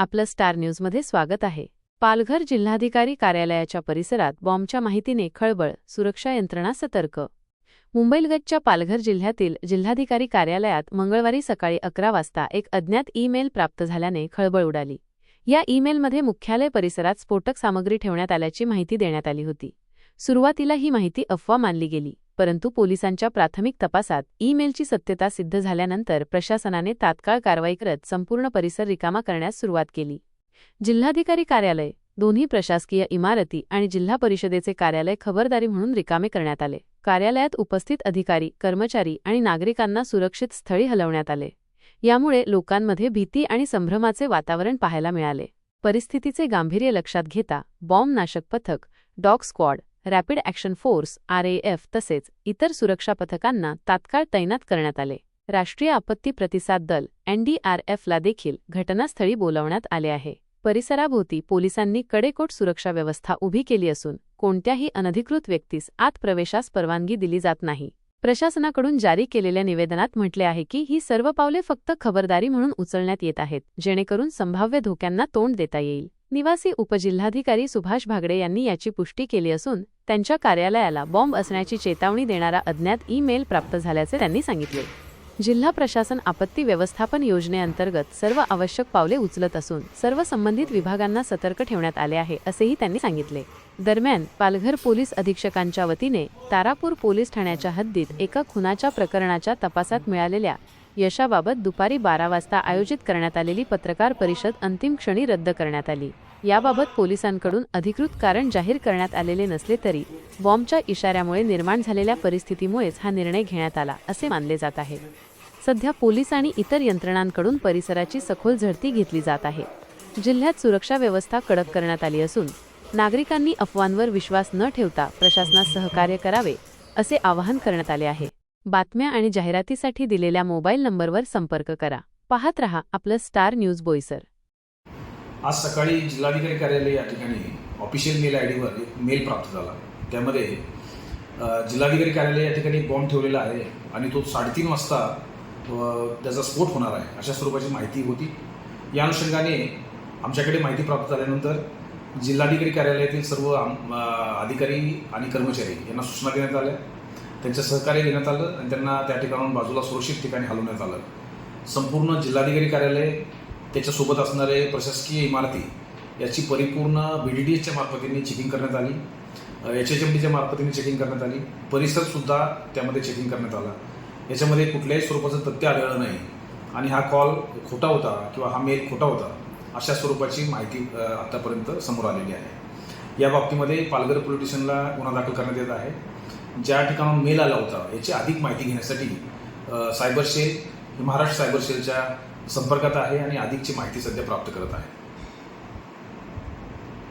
आपलं स्टार न्यूजमध्ये स्वागत आहे. पालघर जिल्हाधिकारी कार्यालयाच्या परिसरात बॉम्बच्या माहितीने खळबळ सुरक्षा यंत्रणा सतर्क. मुंबईलगतच्या पालघर जिल्ह्यातील जिल्हाधिकारी कार्यालयात मंगळवारी सकाळी अकरा वाजता एक अज्ञात ईमेल प्राप्त झाल्याने खळबळ उडाली. या ईमेलमध्ये मुख्यालय परिसरात स्फोटक सामग्री ठेवण्यात आल्याची माहिती देण्यात आली होती. सुरुवातीला ही माहिती अफवा मानली गेली. परंतु पोलिसांच्या प्राथमिक तपासात ईमेलची सत्यता सिद्ध झाल्यानंतर प्रशासनाने तात्काळ कारवाई करत संपूर्ण परिसर रिकामा करण्यास सुरुवात केली. जिल्हाधिकारी कार्यालय दोन्ही प्रशासकीय इमारती आणि जिल्हा परिषदेचे कार्यालय खबरदारी म्हणून रिकामे करण्यात आले. कार्यालयात उपस्थित अधिकारी कर्मचारी आणि नागरिकांना सुरक्षित स्थळी हलवण्यात आले. यामुळे लोकांमध्ये भीती आणि संभ्रमाचे वातावरण पाहायला मिळाले. परिस्थितीचे गांभीर्य लक्षात घेता बॉम्ब नाशक पथक dog squad rapid action force RAF तसेच इतर सुरक्षा पथकांना तात्काळ तैनात करण्यात आले. राष्ट्रीय आपत्ती प्रतिसाद दल एनडीआरएफला देखील घटनास्थळी बोलावण्यात आले आहे. परिसराभोवती पोलिसांनी कडेकोट सुरक्षा व्यवस्था उभी केली असून कोणत्याही अनधिकृत व्यक्तीस आत प्रवेशास परवानगी दिली जात नाही. प्रशासनाकडून जारी केलेल्या निवेदनात म्हटले आहे की ही सर्व पावले फक्त खबरदारी म्हणून उचलण्यात येत आहेत जेणेकरून संभाव्य धोक्यांना तोंड देता येईल. निवासी उपजिल्हाधिकारी सुभाष भागडे यांनी याची पुष्टी केली असून त्यांच्या कार्यालयाला बॉम्ब असण्याची चेतावणी देणारा अज्ञात ईमेल प्राप्त झाल्याचे त्यांनी सांगितले. जिल्हा प्रशासन आपत्ती व्यवस्थापन योजनेअंतर्गत सर्व आवश्यक पावले उचलत असून सर्व संबंधित विभागांना सतर्क ठेवण्यात आले आहे असेही त्यांनी सांगितले. दरम्यान पालघर पोलीस अधीक्षकांच्या वतीने तारापूर पोलीस ठाण्याच्या हद्दीत एका खुनाच्या प्रकरणाच्या तपासात मिळालेल्या यशाबाबत दुपारी बारा वाजता आयोजित करण्यात आलेली पत्रकार परिषद अंतिम क्षणी रद्द करण्यात आली. याबाबत पोलिसांकडून अधिकृत कारण जाहीर करण्यात आलेले नसले तरी बॉम्बच्या इशाऱ्यामुळे निर्माण झालेल्या परिस्थितीमुळेच हा निर्णय घेण्यात आला असे मानले जात आहे. सध्या पोलीस आणि इतर यंत्रणांकडून परिसराची सखोल झडती घेतली जात आहे. जिल्ह्यात सुरक्षा व्यवस्था कडक करण्यात आली असून नागरिकांनी अफवांवर विश्वास न ठेवता प्रशासनास सहकार्य करावे असे आवाहन करण्यात आले आहे. बातम्या आणि जाहिरातीसाठी दिलेल्या मोबाईल नंबरवर संपर्क करा. पाहत रहा आपलं स्टार न्यूज बोईसर. आज सकाळी जिल्हाधिकारी कार्यालय या ठिकाणी ऑफिशियल मेल आय डीवर एक मेल प्राप्त झाला. त्यामध्ये जिल्हाधिकारी कार्यालय या ठिकाणी बॉम्ब ठेवलेला आहे आणि तो साडेतीन वाजता त्याचा स्फोट होणार आहे अशा स्वरूपाची माहिती होती. या अनुषंगाने आमच्याकडे माहिती प्राप्त झाल्यानंतर जिल्हाधिकारी कार्यालयातील सर्व अधिकारी आणि कर्मचारी यांना सूचना देण्यात आल्या. त्यांचं सहकार्य देण्यात आलं आणि त्यांना त्या ठिकाणाहून बाजूला सुरक्षित ठिकाणी हलवण्यात आलं. संपूर्ण जिल्हाधिकारी कार्यालय त्याच्यासोबत असणारे प्रशासकीय इमारती याची परिपूर्ण बी डी डी एसच्या मार्फतीने चेकिंग करण्यात आली. एच एच एम डीच्या मार्फतीने चेकिंग करण्यात आली. परिसरसुद्धा त्यामध्ये चेकिंग करण्यात आला. याच्यामध्ये कुठल्याही स्वरूपाचं तथ्य आढळलं नाही. आणि हा कॉल खोटा होता किंवा हा मेल खोटा होता अशा स्वरूपाची माहिती आतापर्यंत समोर आलेली आहे. या बाबतीमध्ये पालघर पोलीस स्टेशनला गुन्हा दाखल करण्यात येत आहे. ज्या ठिकाणाहून मेल आला होता याची अधिक माहिती घेण्यासाठी सायबर सेल महाराष्ट्र सायबर सेलच्या संपर्कात आहे आणि अधिकची माहिती सध्या प्राप्त करत आहे.